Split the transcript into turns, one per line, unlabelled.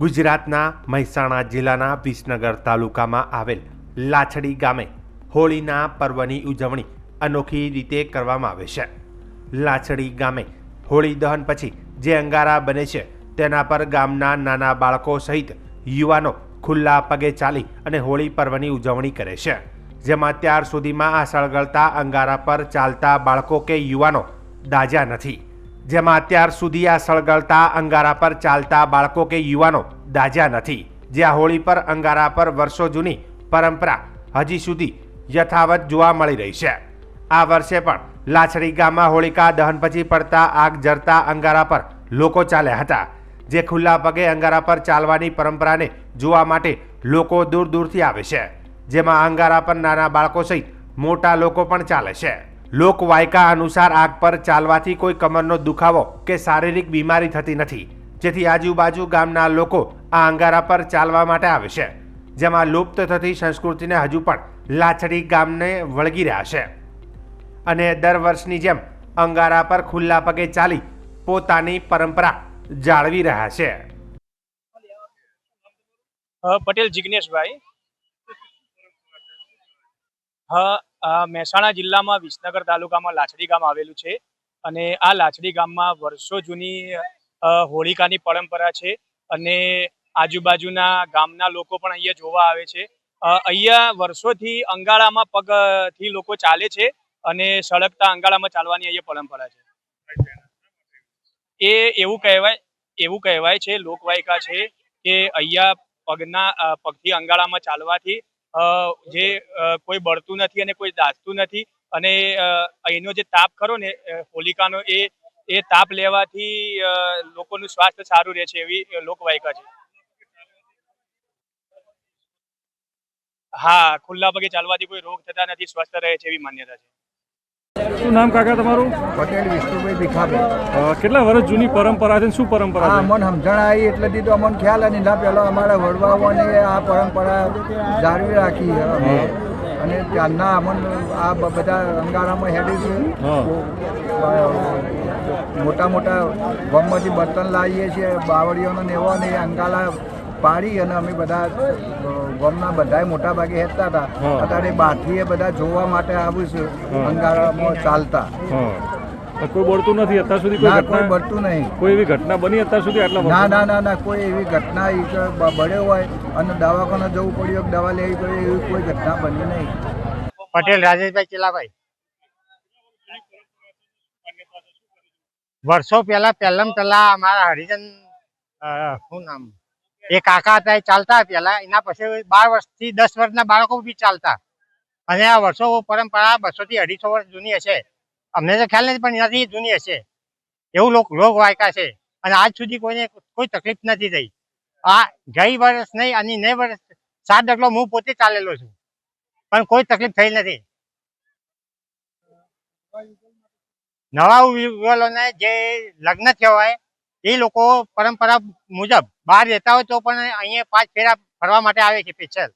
ગુજરાતના મહેસાણા જિલ્લાના વિસનગર તાલુકામાં આવેલ લાછડી ગામે હોળીના પર્વની ઉજવણી અનોખી રીતે કરવામાં આવે છે. લાછડી ગામે હોળી દહન પછી જે અંગારા બને છે તેના પર ગામના નાના બાળકો સહિત યુવાનો ખુલ્લા પગે ચાલી અને હોળી પર્વની ઉજવણી કરે છે. જેમાં ત્યાર સુધીમાં આ સળગળતા અંગારા પર ચાલતા બાળકો કે યુવાનો દાજ્યા નથી. જેમાં અત્યાર સુધી આ સળગળતા અંગારા પર ચાલતા બાળકો કે યુવાનો દાજ્યા નથી. જ્યાં હોળી પર અંગારા પર વર્ષો જૂની પરંપરા હજી સુધી યથાવત જોવા મળી રહી છે. આ વર્ષે પણ લાછડી ગામમાં હોળિકા દહન પછી પડતા આગ જરતા અંગારા પર લોકો ચાલ્યા હતા. જે ખુલ્લા પગે અંગારા પર ચાલવાની પરંપરાને જોવા માટે લોકો દૂર દૂરથી આવે છે. જેમાં અંગારા પર નાના બાળકો સહિત મોટા લોકો પણ ચાલે છે. લોકવાયકા અનુસાર આગ પર ચાલવાથી કોઈ કમરનો દુખાવો કે શારીરિક બીમારી થતી નથી. જેથી આજુબાજુ ગામના લોકો આ અંગારા પર ચાલવા માટે આવે છે, જેમાં લુપ્ત થતી સંસ્કૃતિને હજુ પણ લાછડી ગામને વળગી રહ્યા છે. અને દર વર્ષની જેમ અંગારા પર ખુલ્લા પગે ચાલી પોતાની પરંપરા જાળવી રહ્યા છે.
પટેલ જિગ્નેશભાઈ. મહેસાણા જિલ્લામાં વિસનગર તાલુકામાં લાછડી ગામ આવેલું છે અને આ લાછડી ગામમાં વર્ષો જૂની હોળિકાની પરંપરા છે અને આજુબાજુના ગામના લોકો પણ અહીંયા જોવા આવે છે. અહીંયા વર્ષોથી અંગાળામાં પગથી લોકો ચાલે છે અને સળગતા અંગાળામાં ચાલવાની અહીંયા પરંપરા છે. એ એવું કહેવાય એવું કહેવાય છે લોકવાયકા છે કે અહીંયા પગના પગથી અંગાળામાં ચાલવાથી જે કોઈ બળતું નથી અને કોઈ દાસતું નથી અને અહીંનો જે તાપ ખરો ને હોલિકાનો એ એ તાપ લેવાથી લોકોનું સ્વાસ્થ્ય સારું રહે છે એવી લોકવાયકા છે. હા, ખુલ્લા પગે ચાલવાથી કોઈ રોગ થતા નથી, સ્વસ્થ રહે છે એવી માન્યતા છે.
શું નામ કાકા તમારું?
પટેલ વિષ્ણુભાઈ ભીખાભાઈ.
કેટલા વર્ષ જૂની પરંપરા છે શું પરંપરા છે?
અમને સમજણ આવી એટલે દીધું અમને ખ્યાલ અને ના પહેલા અમારા વડવાઓને આ પરંપરા જાળવી રાખી અમે. અને ત્યારના અમન આ બધા અંગારામાં હેડી છે. મોટા મોટા ગમમાંથી બર્તન લાવીએ છીએ. બાવળીઓનો નેવો ને અંગાલા પાડી અને અમે બધા ગામના બધાય મોટા ભાગે હેતા.
હતા.
અત્યારે બાઠીએ બધા જોવા માટે આવ્યું છે અંગારામાં ચાલતા.
હા. કોઈ બળતું નથી અત્યાર સુધી કોઈ ઘટના
બળતું નહીં.
કોઈ એવી ઘટના બની અત્યાર સુધી આટલા
ના ના ના ના કોઈ એવી ઘટના બળ્યો હોય અને દવાખાને જવું પડ્યું દવા લેવી પડી એવી કોઈ ઘટના બની નહીં.
પટેલ રાજેશભાઈ ચેલાભાઈ વર્ષો પહેલા પહેલમ પહેલા અમારા હરિજન શું નામ? એ કાકા હતા એ ચાલતા પહેલા એના પછી બાર વર્ષથી દસ વર્ષના બાળકો બી ચાલતા. અને આ વર્ષો પરંપરા બસો થી અઢીસો વર્ષ જૂની હશે. અમને તો ખ્યાલ નથી, પણ એનાથી જૂની હશે. એવું લોક લોક વાયકા છે. અને આજ સુધી કોઈને કોઈ તકલીફ નથી થઈ. આ ગઈ વર્ષ નહીં અને ને વર્ષ, સાત ડગલો હું પોતે ચાલેલો છું. પણ કોઈ તકલીફ થઈ નથી. નવા યુગલોને જે લગ્ન હોય એ લોકો પરંપરા મુજબ બહાર રહેતા હોય તો પણ અહીંયા પાંચ ફેરા ફરવા માટે આવે છે, સ્પેશિયલ.